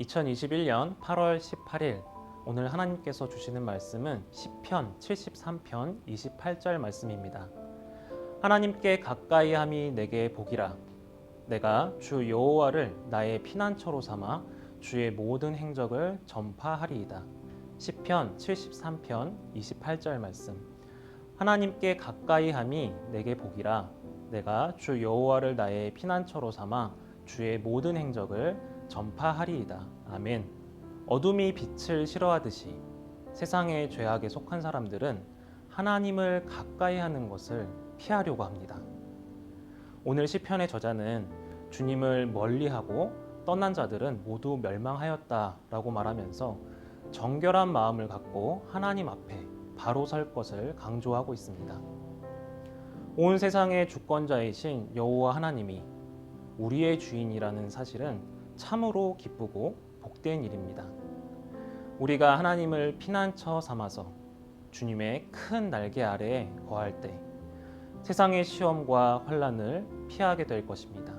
2021년 8월 18일 오늘 하나님께서 주시는 말씀은 시편 73편 28절 말씀입니다. 하나님께 가까이 함이 내게 복이라 내가 주 여호와를 나의 피난처로 삼아 주의 모든 행적을 전파하리이다. 시편 73편 28절 말씀. 하나님께 가까이 함이 내게 복이라 내가 주 여호와를 나의 피난처로 삼아 주의 모든 행적을 전파하리이다. 아멘. 어둠이 빛을 싫어하듯이 세상의 죄악에 속한 사람들은 하나님을 가까이 하는 것을 피하려고 합니다. 오늘 시편의 저자는 주님을 멀리하고 떠난 자들은 모두 멸망하였다라고 말하면서 정결한 마음을 갖고 하나님 앞에 바로 설 것을 강조하고 있습니다. 온 세상의 주권자이신 여호와 하나님이 우리의 주인이라는 사실은 참으로 기쁘고 복된 일입니다. 우리가 하나님을 피난처 삼아서 주님의 큰 날개 아래에 거할 때 세상의 시험과 환란을 피하게 될 것입니다.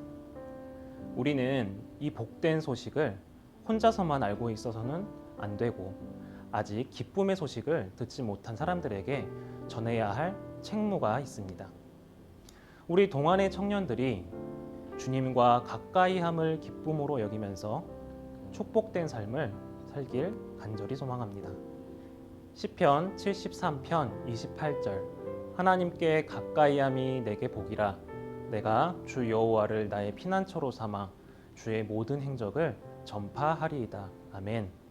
우리는 이 복된 소식을 혼자서만 알고 있어서는 안 되고 아직 기쁨의 소식을 듣지 못한 사람들에게 전해야 할 책무가 있습니다. 우리 동안의 청년들이 주님과 가까이 함을 기쁨으로 여기면서 축복된 삶을 살길 간절히 소망합니다. 시편 73편 28절 하나님께 가까이 함이 내게 복이라 내가 주 여호와를 나의 피난처로 삼아 주의 모든 행적을 전파하리이다. 아멘.